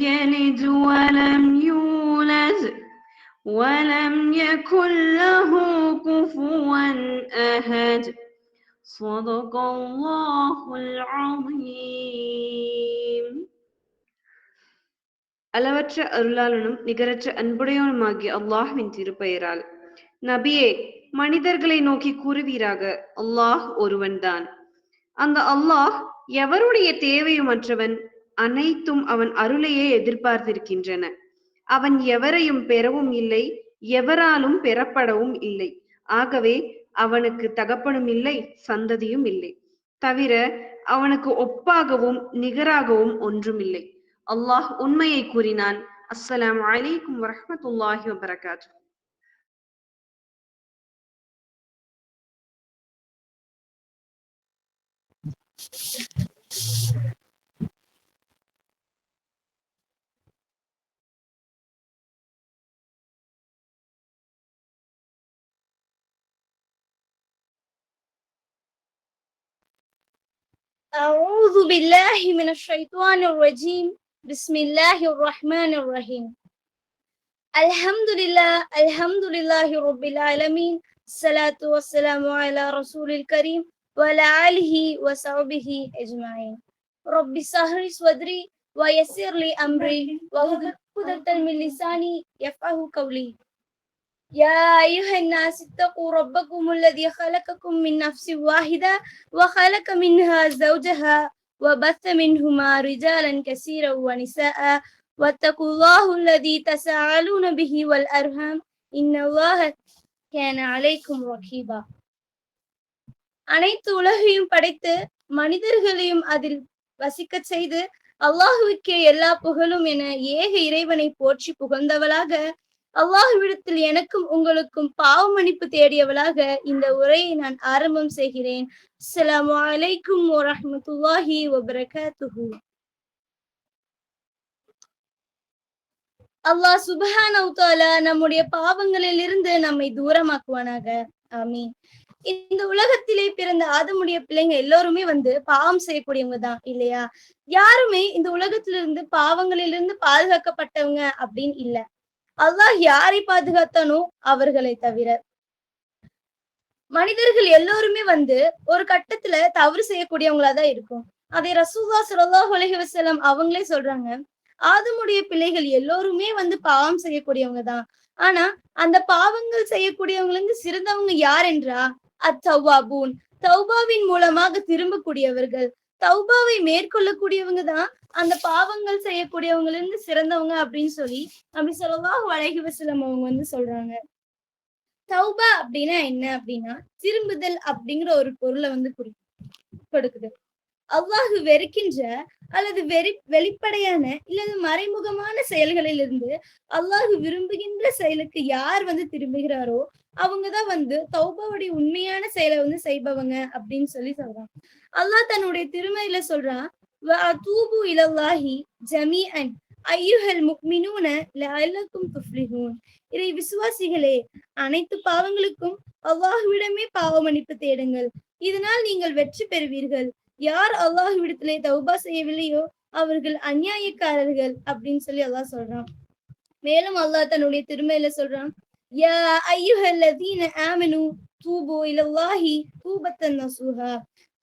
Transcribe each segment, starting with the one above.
يلد ولم يولد ولم يكن له كفوا أحد صدق الله العظيم அளவற்ற அருளாளனும் நிகரற்ற அன்புடையவனுமாகிய அல்லாஹ்வின் திருப்பெயரால் நபியே மனிதர்களை நோக்கி கூறுவீராக அல்லாஹ் ஒருவன்தான் அந்த அல்லாஹ் எவருடைய தேவையுமற்றவன் அனைத்தும் அவன் அருளையே எதிர்பார்த்திருக்கின்றன. அவன் எவரையும் பெறவும் இல்லை எவராலும் பெறப்படவும் இல்லை. ஆகவே அவனுக்கு தகப்பனும் இல்லை சந்ததியும் இல்லை. தவிர அவனுக்கு ஒப்பாகவும் நிகராகவும் ஒன்றும் இல்லை அல்லாஹ் உண்மையை கூறினான் அஸ்ஸலாம் அலைக்கும் வரஹ்மத்துல்லாஹி வபரகாத்து أعوذ بالله من الشيطان الرجيم. بسم الله الرحمن الرحيم. الحمد لله الحمد لله رب العالمين. الصلاة والسلام على رسول الكريم وعلى آله وصحبه أجمعين. رب سهر صدري ويسر لي أمري. عقدة من لساني يفقه قولي. يا أيها الناس اتقوا ربكم الذي خلقكم من نفس واحدة وخلق منها زوجها وبث منهما رجالا كثيرا ونساء واتقوا الله الذي تساءلون به والأرham إن الله كان عليكم رقيبا அனைத்து உலகையும் படைத்து மனிதர்களையும் அதில் வசிக்கச் செய்து அல்லாஹுவுக்கே எல்லா புகழும் என ஏக இறைவனை போற்றி புகழ்ந்தவளாக அல்லாஹுவிடத்தில் எனக்கும் உங்களுக்கும் பாவ மன்னிப்பு தேடியவளாக இந்த உரையை நான் ஆரம்பம் செய்கிறேன். அஸ்ஸலாமு அலைக்கும் வரஹ்மத்துல்லாஹி வபரகாத்துஹு. அல்லாஹ் சுபஹானஹு நம்முடைய பாவங்களில் இருந்து நம்மை தூரமாக்குவானாக. ஆமீன். இந்த உலகத்திலே பிறந்த ஆதமுடைய பிள்ளைங்க எல்லோருமே வந்து பாவம் செய்யக்கூடியவங்க தான் இல்லையா? யாருமே இந்த உலகத்திலிருந்து பாவங்களிலிருந்து பாதுகாக்கப்பட்டவங்க அப்படின்னு இல்ல. அல்லாஹ் யாரை பாதுகாத்தானோ அவர்களை தவிர. மனிதர்கள் எல்லோருமே வந்து ஒரு கட்டத்துல தவறு செய்யக்கூடியவங்களா தான் இருக்கும். அதை ரசூல்லா சுல்லாஹ் அலைஹி அவங்களே சொல்றாங்க. ஆதமுடைய பிள்ளைகள் எல்லோருமே வந்து பாவம் செய்யக்கூடியவங்க தான். ஆனா அந்த பாவங்கள் செய்யக்கூடியவங்களுக்கு சிறந்தவங்க யார் என்றா? அத்தௌபாபூன் தௌபாவின் மூலமாக திரும்பக்கூடியவர்கள். தௌபாவை மேற்கொள்ளக்கூடியவங்க தான் அந்த பாவங்கள் செய்யக்கூடியவங்கல இருந்து சிறந்தவங்க அப்படின்னு சொல்லி அப்படி சொல்லவா வழகி வசலம் அவங்க வந்து சொல்றாங்க. தௌபா அப்படின்னா என்ன அப்படின்னா திரும்புதல் அப்படிங்கிற ஒரு பொருளை வந்து குறி கொடுக்குது. அல்லாஹு வெறுக்கின்ற அல்லது வெறி வெளிப்படையான இல்லது மறைமுகமான செயல்களில் இருந்து அல்லாஹு விரும்புகின்ற செயலுக்கு யார் வந்து திரும்புகிறாரோ அவங்கதான் வந்து தௌபாவுடைய உண்மையான செயலை வந்து செய்பவங்க அப்படின்னு சொல்லி சொல்றான் அல்லாஹ் தன்னுடைய திருமையில சொல்றான் தூபு الله جميعا. ஐயுஹல் முக்மினூன லஅல்லக்கும் துஃப்லிஹூன் இறை விசுவாசிகளே அனைத்து பாவங்களுக்கும் அல்லாஹ்விடமே பாவ மன்னிப்பு தேடுங்கள். இதனால் நீங்கள் வெற்றி பெறுவீர்கள். யார் அல்லாஹ்விடத்திலே தௌபா செய்யவில்லையோ அவர்கள் அநியாயக்காரர்கள் அப்படின்னு சொல்லி அல்லாஹ் சொல்றான். மேலும் அல்லாஹ் தன்னுடைய திருமையில சொல்றான் யா ஐயுஹல்லதீன ஆமனு தூபு இலல்லாஹி தூபத்தன் நசூஹா.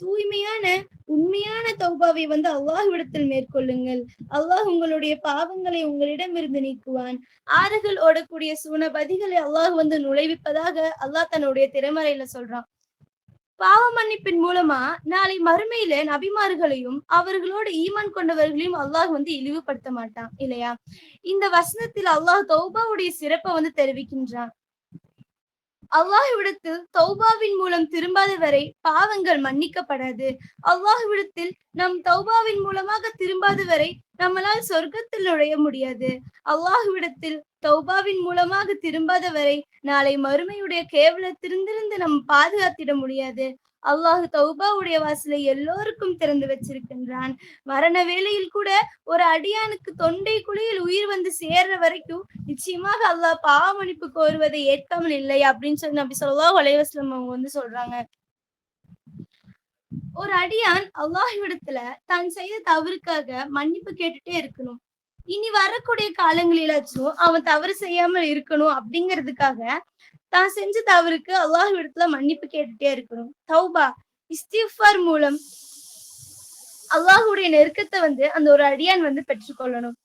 தூய்மையான உண்மையான தௌபாவை வந்து அல்லாஹுவிடத்தில் மேற்கொள்ளுங்கள். அல்லாஹ் உங்களுடைய பாவங்களை உங்களிடமிருந்து நீக்குவான். ஆறுகள் ஓடக்கூடிய சூனபதிகளை அல்லாஹ் வந்து நுழைவிப்பதாக அல்லாஹ் தன்னுடைய திறமறையில சொல்றான். பாவ மன்னிப்பின் மூலமா நாளை மறுமையில நபிமார்களையும் அவர்களோட ஈமான் கொண்டவர்களையும் அல்லாஹ் வந்து இழிவுபடுத்த மாட்டான் இல்லையா? இந்த வசனத்தில் அல்லாஹ் தௌபாவுடைய சிறப்பை வந்து தெரிவிக்கின்றான். அல்லாஹ்விடத்தில் தௌபாவின் மூலம் திரும்பாத வரை பாவங்கள் மன்னிக்கப்படாது. அல்லாஹ்விடத்தில் நம் தௌபாவின் மூலமாக திரும்பாத வரை நம்மளால் சொர்க்கத்தில் நுழைய முடியாது. அல்லாஹ்விடத்தில் தௌபாவின் மூலமாக திரும்பாத வரை நாளை மறுமையுடைய கேவலத்திலிருந்து நம் பாதுகாத்திட முடியாது. அல்லாஹு தௌபாவுடைய வாசலை எல்லோருக்கும் திறந்து வச்சிருக்கின்றான். மரண வேளையில் கூட ஒரு அடியானுக்கு தொண்டை குழியில் உயிர் வந்து சேர்ற வரைக்கும் நிச்சயமாக அல்லாஹ் பாவ மன்னிப்பு கோருவதை ஏற்காமல் இல்லை அப்படின்னு சொல்லி நபி ஸல்லல்லாஹு அலைஹி அவங்க வந்து சொல்றாங்க. ஒரு அடியான் அல்லாஹ்விடத்துல தான் செய்த தவறுக்காக மன்னிப்பு கேட்டுட்டே இருக்கணும். இனி வரக்கூடிய காலங்களிலாச்சும் அவன் தவறு செய்யாமல் இருக்கணும் அப்படிங்கிறதுக்காக தான் செஞ்ச தவறுக்கு அல்லாஹ்விடத்துல மன்னிப்பு கேட்டுட்டே இருக்கணும். தௌபா இஸ்திஃபார் மூலம் அல்லாஹுடைய நெருக்கத்தை வந்து அந்த ஒரு அடியான் வந்து பெற்றுக்கொள்ளணும்.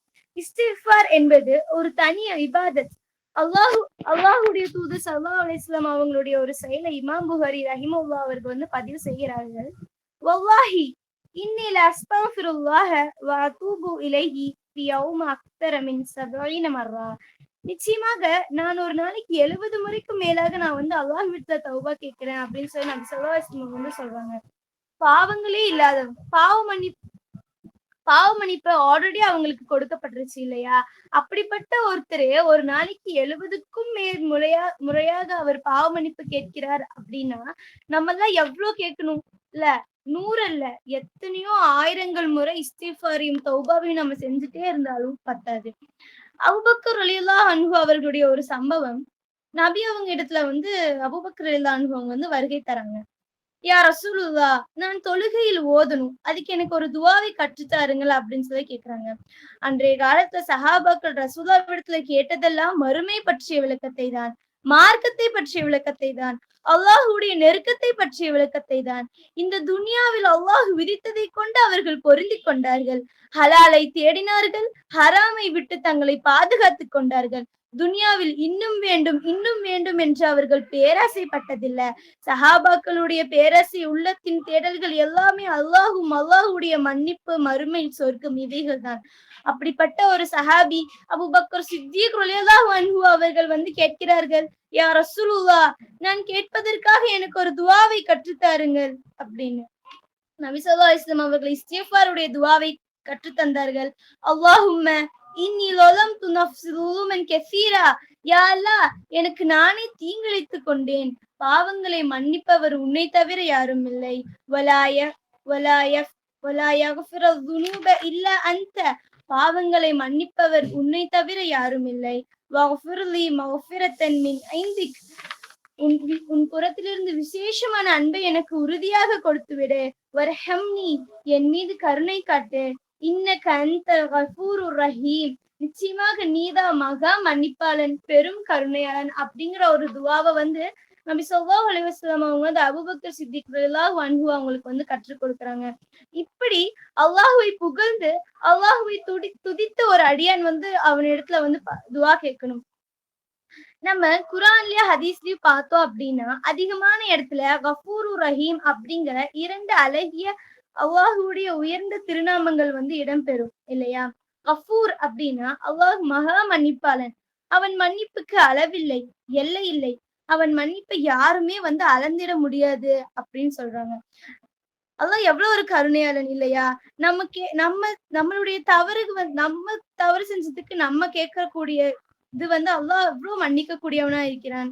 இஸ்திஃபார் என்பது ஒரு தனி இபாதத். அல்லாஹு அல்லாஹுடைய தூது சல்லா அலிஸ்லாம் அவங்களுடைய ஒரு செயலை இமாம் புகாரி ரஹிமுல்லா அவர்கள் வந்து பதிவு செய்கிறார்கள். வல்லாஹி இன்னில அஸ்தஃபிருல்லாஹ வ தூபு இலைஹி ஃபி யௌம அக்தர மின் சபஈன மர்ரா. நிச்சயமாக நான் ஒரு நாளைக்கு எழுபது முறைக்கும் மேலாக நான் வந்து அல்லாஹ் வீட்டுல தௌபா கேட்கிறேன் அப்படின்னு சொல்லி நம்ம செல்வாசிமம் வந்து சொல்றாங்க. பாவங்களே இல்லாதவங்க பாவ மன்னிப்பு பாவ மன்னிப்பு ஆல்ரெடி அவங்களுக்கு கொடுக்கப்பட்டுருச்சு இல்லையா? அப்படிப்பட்ட ஒருத்தர் ஒரு நாளைக்கு எழுபதுக்கும் மேல் முறையா முறையாக அவர் பாவ மன்னிப்பு கேட்கிறார் அப்படின்னா நம்ம எல்லாம் எவ்வளவு கேட்கணும்? இல்ல நூறு அல்ல எத்தனையோ ஆயிரங்கள் முறை இஸ்திஃபாரியும் தௌபாவையும் நம்ம செஞ்சுட்டே இருந்தாலும் பத்தாது. அபுபக்கர் அலியுல்லா அன்பு அவர்களுடைய ஒரு சம்பவம். நபி அவங்க இடத்துல வந்து அபுபக்கர் அலியுல்லா அன்பு அவங்க வந்து வருகை தராங்க. யா ரசூலுல்லா நான் தொழுகையில் ஓதணும். அதுக்கு எனக்கு ஒரு துவாவை கற்றுத்தாருங்கள் அப்படின்னு சொல்லி கேக்குறாங்க. அன்றைய காலத்துல சஹாபாக்கள் ரசூலா இடத்துல கேட்டதெல்லாம் மறுமை பற்றிய விளக்கத்தை தான் மார்க்கத்தை பற்றிய விளக்கத்தை தான். அல்லாஹுடைய நெருக்கத்தை பற்றிய விளக்கத்தை தான் இந்த துனியாவில் அல்லாஹ் விதித்ததை கொண்டு அவர்கள் பொருந்தி கொண்டார்கள். ஹலாலை தேடினார்கள் ஹராமை விட்டு தங்களை பாதுகாத்துக் கொண்டார்கள். துனியாவில் இன்னும் வேண்டும் இன்னும் வேண்டும் என்று அவர்கள் பேராசைப்பட்டதில்லை. சஹாபாக்களுடைய பேராசை உள்ளத்தின் தேடல்கள் எல்லாமே அல்லாஹும் அல்லாஹுடைய மன்னிப்பு மறுமை சொர்க்கம் இவைகள் தான் அப்படிப்பட்ட ஒரு சஹாபி அபுபக்கர் சித்திக் ரலியல்லாஹு அன்ஹு அவர்கள் வந்து கேட்கிறார்கள் யா ரசூலுல்லா நான் கேட்பதற்காக எனக்கு ஒரு துவாவை கற்றுத்தாருங்கள் அப்படின்னு. நபிசல்லா இஸ்லாம் அவர்கள் இஸ்திஃபாருடைய துவாவை கற்றுத்தந்தார்கள். அல்லாஹும்ம இன்னி லொலம் து நஃப்ஸுலுமன் கெசீரா. யா அல்லா எனக்கு நானே தீங்கிழைத்துக் கொண்டேன். பாவங்களை மன்னிப்பவர் உன்னை தவிர யாரும் இல்லை. வலாய வலாய வலாயஃபிர துனூப இல்ல அந்த பாவங்களை மன்னிப்பவர் உன்னை தவிர யாரும் இல்லை. வஃபிர்லி மஃபிரத்தன் மின் ஐந்திக். உன் உன் புறத்திலிருந்து விசேஷமான அன்பை எனக்கு உறுதியாக கொடுத்து விடு வர்ஹம்னி என் மீது கருணை காட்டு. இன்னக அந்த கஃபூருர் ரஹீம் நிச்சயமாக நீதா மகா மன்னிப்பாளன் பெரும் கருணையாளன் அப்படிங்கிற ஒரு துவாவை வந்து நபி ஸல்லல்லாஹு அலிவாஸ்லாம் அவங்க வந்து அபுபக்தர் சித்திக் ரலியல்லாஹு அவங்களுக்கு வந்து கற்றுக் கொடுக்குறாங்க. இப்படி அல்லாஹுவை புகழ்ந்து அல்லாஹுவை துடி துதித்த ஒரு அடியான் வந்து அவன் இடத்துல வந்து ப- துவா கேட்கணும். நம்ம குரான்லயும் ஹதீஸ்லயும் பார்த்தோம் அப்படின்னா அதிகமான இடத்துல கஃபூரு ரஹீம் அப்படிங்கிற இரண்டு அழகிய அல்லாஹுடைய உயர்ந்த திருநாமங்கள் வந்து இடம்பெறும் இல்லையா? கஃபூர் அப்படின்னா அல்லாஹ் மகா மன்னிப்பாளன். அவன் மன்னிப்புக்கு அளவில்லை எல்லை இல்லை அவன் மன்னிப்பை யாருமே வந்து அளந்திட முடியாது அப்படின்னு சொல்றாங்க. அதான் எவ்வளவு ஒரு கருணையாளன் இல்லையா? நமக்கு நம்ம நம்மளுடைய தவறுக்கு வந்து நம்ம தவறு செஞ்சதுக்கு நம்ம கேட்கக்கூடிய இது வந்து அல்லாஹ் எவ்வளவு மன்னிக்க கூடியவனா இருக்கிறான்.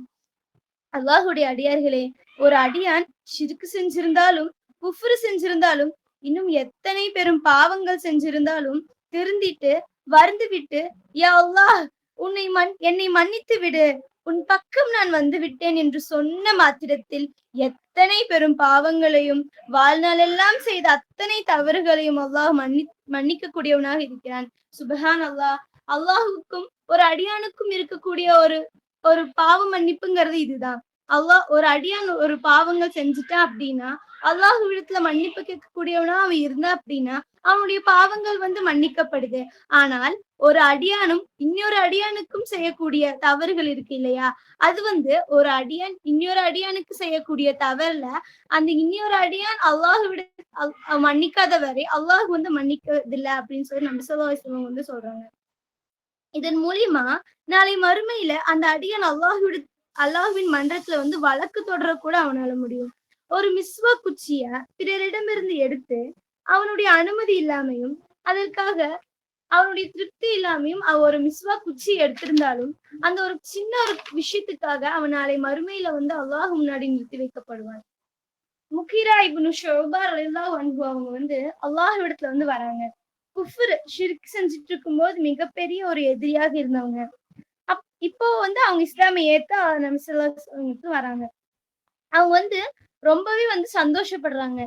அல்லாஹுடைய அடியார்களே ஒரு அடியான் சிறுக்கு செஞ்சிருந்தாலும் குஃப்ரு செஞ்சிருந்தாலும் இன்னும் எத்தனை பெரும் பாவங்கள் செஞ்சிருந்தாலும் திருந்திட்டு வருந்து விட்டு யா அல்லாஹ் உன்னை மன் என்னை மன்னித்து விடு. உன் பக்கம் நான் வந்து விட்டேன் என்று சொன்ன மாத்திரத்தில் எத்தனை பெரும் பாவங்களையும் வாழ்நாளெல்லாம் செய்த அத்தனை தவறுகளையும் அல்லாஹ் மன்னி மன்னிக்க கூடியவனாக இருக்கிறான். சுபஹான் அல்லாஹ் அல்லாஹுக்கும் ஒரு அடியானுக்கும் இருக்கக்கூடிய ஒரு ஒரு பாவ மன்னிப்புங்கிறது இதுதான். அல்லாஹ் ஒரு அடியான் ஒரு பாவங்கள் செஞ்சுட்டா அப்படின்னா அல்லாஹ் விடத்துல மன்னிப்பு கேட்கக்கூடியவனா அவன் இருந்தா அப்படின்னா அவனுடைய பாவங்கள் வந்து மன்னிக்கப்படுது. ஆனால் ஒரு அடியானும் இன்னொரு அடியானுக்கும் செய்யக்கூடிய தவறுகள் இருக்கு இல்லையா? அது வந்து ஒரு அடியான் இன்னொரு அடியானுக்கு செய்யக்கூடிய தவறுல அந்த இன்னொரு அடியான் அல்லாஹ் விட மன்னிக்காத வரை அல்லாஹ் வந்து மன்னிக்கிறதில்ல அப்படின்னு சொல்லி நம்ம சொல்லுவாங்க வந்து சொல்றாங்க. இதன் மூலியமா நாளை மறுமையில அந்த அடியான் அல்லாஹ்விட அல்லாஹ்வின் மன்றத்துல வந்து வழக்கு தொடர கூட அவனால முடியும். ஒரு மிஸ்வா குச்சிய பிறரிடமிருந்து எடுத்து அவனுடைய அனுமதி இல்லாமையும் அதற்காக அவனுடைய திருப்தி இல்லாமையும் அவ ஒரு மிஸ்வா குச்சி எடுத்திருந்தாலும் அந்த ஒரு சின்ன ஒரு விஷயத்துக்காக அவன் நாளை மறுமையில வந்து அல்லாஹ் முன்னாடி நிறுத்தி வைக்கப்படுவான். முக்கீரா இப்னு ஷோபா ரலியல்லாஹு அன்ஹு அவங்க வந்து அல்லாஹ் இடத்துல வந்து வராங்க. குஃபர் ஷிர்க் செஞ்சுட்டு இருக்கும்போது மிகப்பெரிய ஒரு எதிரியாக இருந்தவங்க. அப் இப்போ வந்து அவங்க இஸ்லாமை ஏத்து நபி வராங்க. அவங்க வந்து ரொம்பவே வந்து சந்தோஷப்படுறாங்க.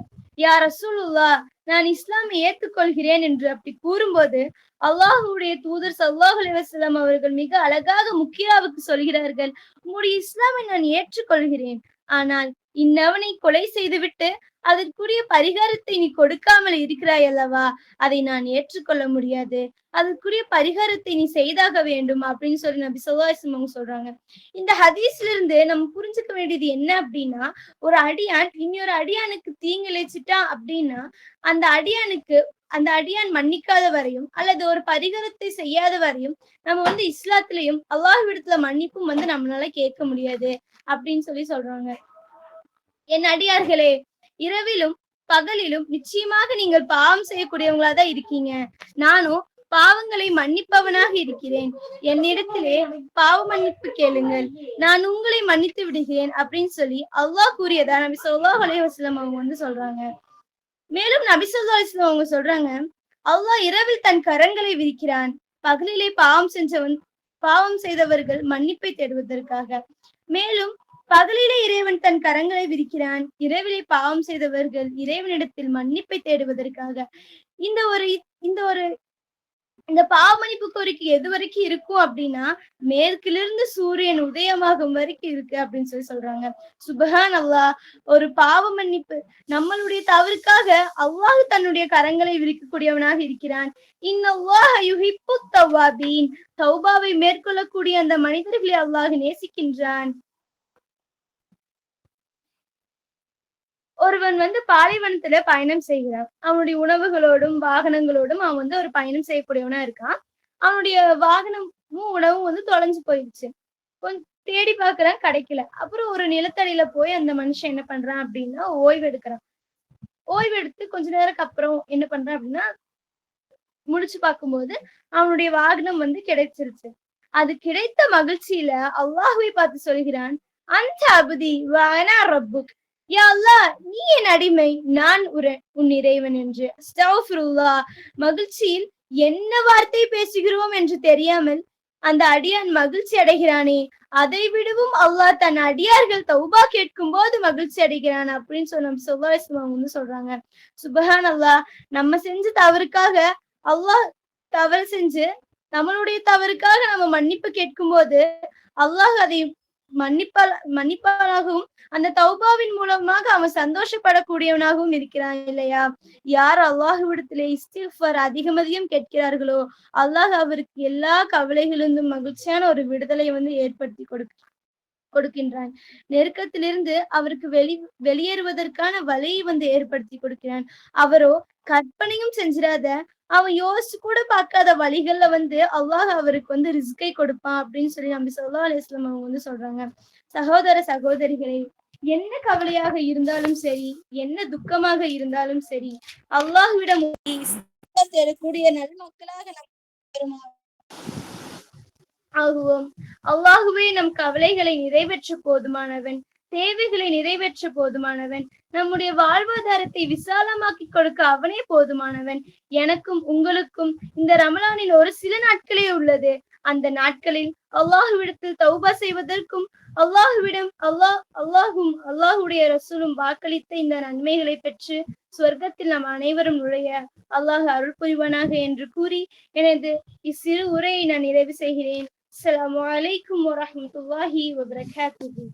யா ரசூலுல்லா நான் இஸ்லாமை ஏத்துக்கொள்கிறேன் என்று அப்படி கூறும்போது அல்லாஹுடைய தூதர் சல்லாஹ் அலிவாஸ்லாம் அவர்கள் மிக அழகாக முக்கியாவுக்கு சொல்கிறார்கள். உங்களுடைய இஸ்லாமை நான் ஏற்றுக்கொள்கிறேன். ஆனால் இந்நவனை கொலை செய்துவிட்டு அதற்குரிய பரிகாரத்தை நீ கொடுக்காமல் இருக்கிறாய் அல்லவா? அதை நான் ஏற்றுக்கொள்ள முடியாது. அதற்குரிய பரிகாரத்தை நீ செய்தாக வேண்டும் அப்படின்னு சொல்லி நபி சொல்லாசம் அவங்க சொல்றாங்க. இந்த ஹதீஸ்ல இருந்து நம்ம புரிஞ்சுக்க வேண்டியது என்ன அப்படின்னா ஒரு அடியான் இன்னொரு அடியானுக்கு தீங்கிழைச்சிட்டா அப்படின்னா அந்த அடியானுக்கு அந்த அடியான் மன்னிக்காத வரையும் அல்லது ஒரு பரிகாரத்தை செய்யாத வரையும் நம்ம வந்து இஸ்லாத்திலையும் அல்லாஹ்விடத்துல மன்னிப்பும் வந்து நம்மளால கேட்க முடியாது அப்படின்னு சொல்லி சொல்றாங்க. என் அடியார்களே இரவிலும் பகலிலும் நிச்சயமாக நீங்கள் பாவம் செய்யக்கூடியவங்களா தான் இருக்கீங்க. நானும் பாவங்களை மன்னிப்பவனாக இருக்கிறேன். என்னிடத்திலே பாவ மன்னிப்பு கேளுங்கள். நான் உங்களை மன்னித்து விடுகிறேன் அப்படின்னு சொல்லி அல்லாஹ் கூறியதா நபி சொல்லாஹ் அலைஹி அவங்க வந்து சொல்றாங்க. மேலும் நபி அவங்க சொல்றாங்க அல்லாஹ் இரவில் தன் கரங்களை விரிக்கிறான். பகலிலே பாவம் செஞ்சவன் பாவம் செய்தவர்கள் மன்னிப்பை தேடுவதற்காக. மேலும் பகலிலே இறைவன் தன் கரங்களை விரிக்கிறான். இரவிலே பாவம் செய்தவர்கள் இறைவனிடத்தில் மன்னிப்பை தேடுவதற்காக. இந்த ஒரு இந்த ஒரு இந்த பாவமன்னிப்பு கோரிக்கை எது வரைக்கும் இருக்கும் அப்படின்னா மேற்கிலிருந்து சூரியன் உதயமாகும் வரைக்கும் இருக்கு அப்படின்னு சொல்லி சொல்றாங்க. சுபஹான் அல்லாஹ் ஒரு பாவ மன்னிப்பு. நம்மளுடைய தவறுக்காக அல்லாஹ் தன்னுடைய கரங்களை விரிக்கக்கூடியவனாக இருக்கிறான். இன்னவாஹிப்பு யுஹிப்பு தௌபாவை மேற்கொள்ளக்கூடிய அந்த மனிதர்களை அல்லாஹ் நேசிக்கின்றான். ஒருவன் வந்து பாலைவனத்துல பயணம் செய்கிறான். அவனுடைய உணவுகளோடும் வாகனங்களோடும் அவன் வந்து ஒரு பயணம் செய்யக்கூடியவனா இருக்கான். அவனுடைய வாகனமும் உணவும் வந்து தொலைஞ்சு போயிடுச்சு. கொஞ்சம் தேடி பாக்குறான் கிடைக்கல. அப்புறம் ஒரு நிலத்தடியில போய் அந்த மனுஷன் என்ன பண்றான் அப்படின்னா ஓய்வு எடுக்கிறான். ஓய்வு எடுத்து கொஞ்ச நேரம் அப்புறம் என்ன பண்றான் அப்படின்னா முடிச்சு பார்க்கும்போது அவனுடைய வாகனம் வந்து கிடைச்சிருச்சு. அது கிடைத்த மகிழ்ச்சியில அல்லாஹுவை பார்த்து சொல்கிறான் அந்த அபதி வானா ரப்புக். யா அல்லாஹ் நீ என் அடிமை நான் ஒரு உன் இறைவன் என்று. அஸ்தக்ஃபிருல்லாஹ் மகிழ்ச்சியில் என்ன வார்த்தை பேசுகிறோம் என்று தெரியாமல் அந்த அடியான் மகிழ்ச்சி அடைகிறானே. அதை விடவும் அல்லாஹ் தன் அடியார்கள் தௌபா கேட்கும் போது மகிழ்ச்சி அடைகிறான் அப்படின்னு சொல்லி நம்ம வந்து சொல்றாங்க. சுபஹான் அல்லாஹ் நம்ம செஞ்ச தவறுக்காக அல்லாஹ் தவறு செஞ்சு நம்மளுடைய தவறுக்காக நம்ம மன்னிப்பு கேட்கும் போது அல்லாஹ் அதை மன்னிப்பால் மன்னிப்பானாகவும் அந்த தௌபாவின் மூலமாக அவன் சந்தோஷப்படக்கூடியவனாகவும் இருக்கிறான் இல்லையா? யார் அல்லாஹுவிடத்திலே இஸ்திஃபர் அதிகம் அதிகம் கேட்கிறார்களோ அல்லாஹ் அவருக்கு எல்லா கவலைகளிலிருந்தும் மகிழ்ச்சியான ஒரு விடுதலை வந்து ஏற்படுத்தி கொடுக்கிறான் கொடுக்கின்றான். நெருக்கத்திலிருந்து அவருக்கு வெளி வெளியேறுவதற்கான வழியை வந்து ஏற்படுத்தி கொடுக்கிறான். அவரோ கற்பனையும் செஞ்சிடாத அவன் யோசிச்சு கூட பார்க்காத வழிகள்ல வந்து அல்லாஹ் அவருக்கு வந்து ரிஸ்கை கொடுப்பான் அப்படின்னு சொல்லி நம்பி சொல்லா அலிஸ்லாம் அவங்க வந்து சொல்றாங்க. சகோதர சகோதரிகளே என்ன கவலையாக இருந்தாலும் சரி என்ன துக்கமாக இருந்தாலும் சரி அல்லாஹ்விடம் தேடக்கூடிய நல் மக்களாக நம் ஆகுவோம். அல்லாஹுவே நம் கவலைகளை நிறைவேற்ற போதுமானவன். தேவைகளை நிறைவேற்ற போதுமானவன். நம்முடைய வாழ்வாதாரத்தை விசாலமாக்கி கொடுக்க அவனே போதுமானவன். எனக்கும் உங்களுக்கும் இந்த ரமலானில் ஒரு சில நாட்களே உள்ளது. அந்த நாட்களில் அல்லாஹுவிடத்தில் தௌபா செய்வதற்கும் அல்லாஹுவிடம் அல்லாஹ் அல்லாஹும் அல்லாஹுடைய ரசூலும் வாக்களித்த இந்த நன்மைகளை பெற்று சொர்க்கத்தில் நாம் அனைவரும் நுழைய அல்லாஹ் அருள் புரிவனாக என்று கூறி எனது இச்சிறு உரையை நான் நிறைவு செய்கிறேன். السلام عليكم ورحمة الله وبركاته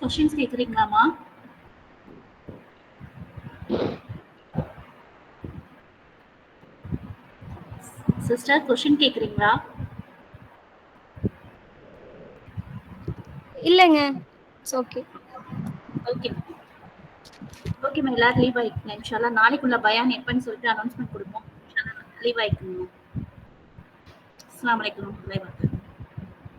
கொஷின்ஸ் கேக்குறீங்களாமா சிஸ்டர் கொஷின் கேக்குறீங்களா? இல்லைங்க. It's okay okay okay ma'am எல்லாரும் லீவ் ஆயிக்குங்க. இன்ஷால்லா நாளைக்குள்ள பயான் எப்பன்னு சொல்லிட்டு அனௌன்ஸ்மெண்ட் கொடுப்போம். லீவ் ஆயிக்குங்க. அஸ்லாம் வலைக்கம் வரமத்துல்லாஹி